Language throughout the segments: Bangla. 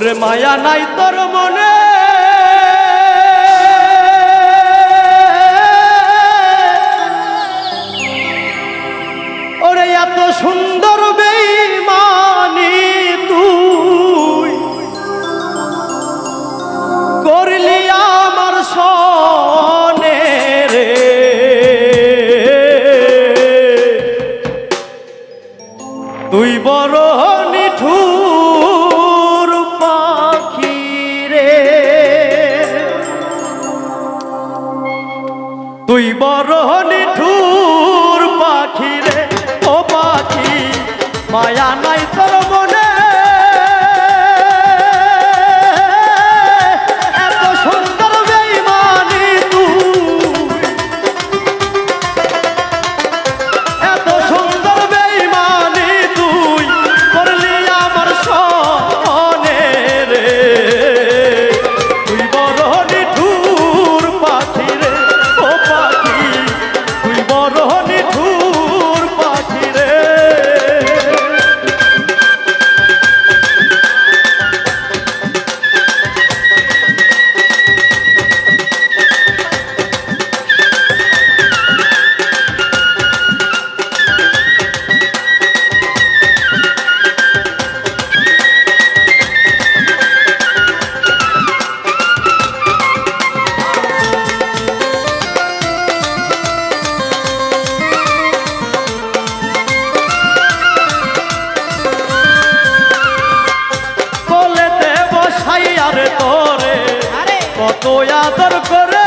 ওরে মায়া নাই তোর মনে। তুই বড় নিঠুর পাখিরে ও পাখি মায়া নাই তোর আদর করে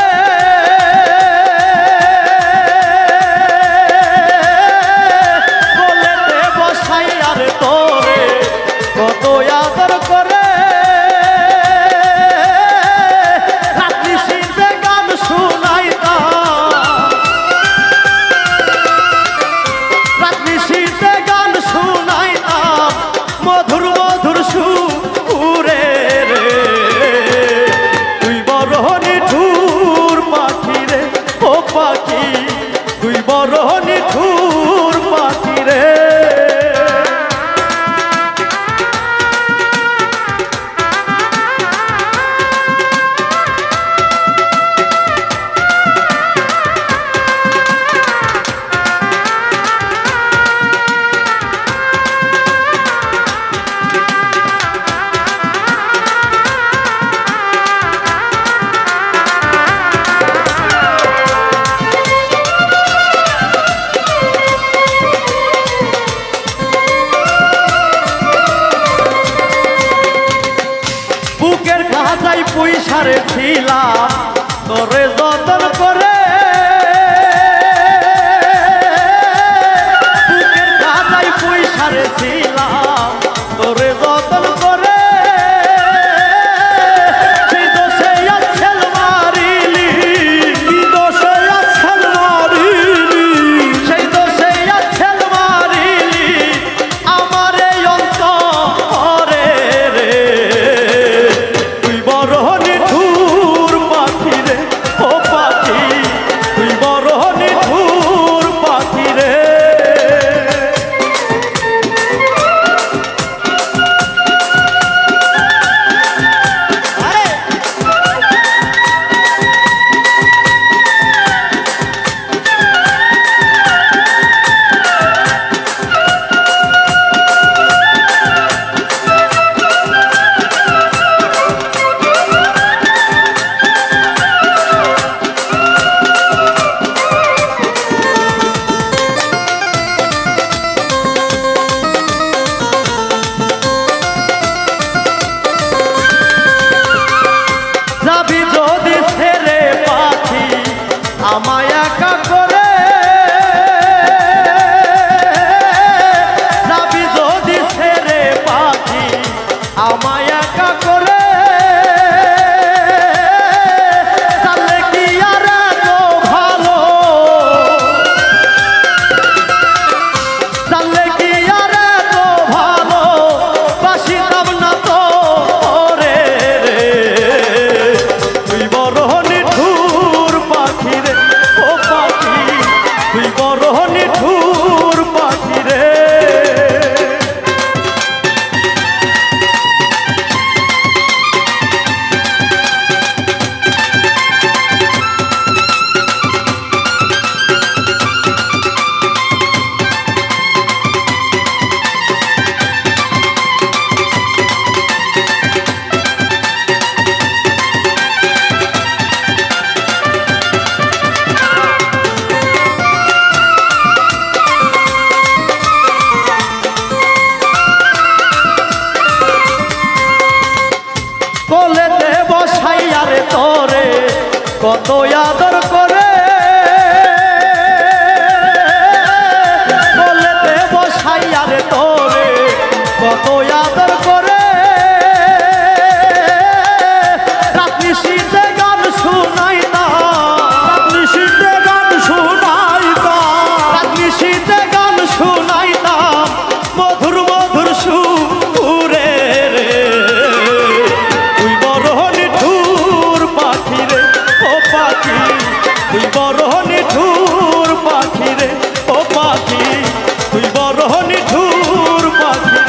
বড় নিঠু যাই পুইসারে ছিলা তোরে যতন করে যাই পুইসারে ছিল কত আদর করে তুই বড় নিঠুর পাখি রে ও পাখি। তুই বড় নিঠুর পাখি